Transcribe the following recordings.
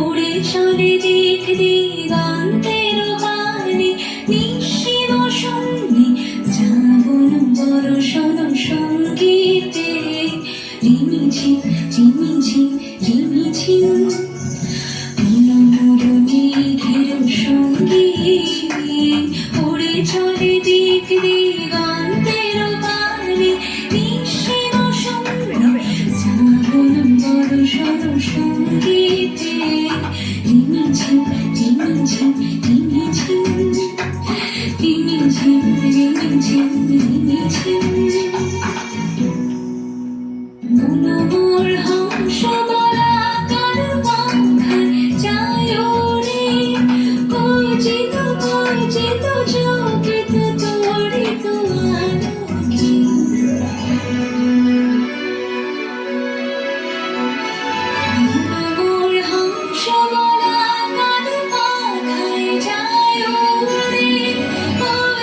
উড়ে চলে দিক দিগন্তের চলে দিক দিগন্তের বাণী। নিঃসীম সঙ্গী শ্রাবণ বরষণ সঙ্গীতে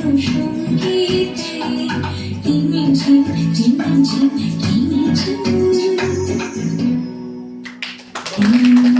一生一回，一梦情，千，一。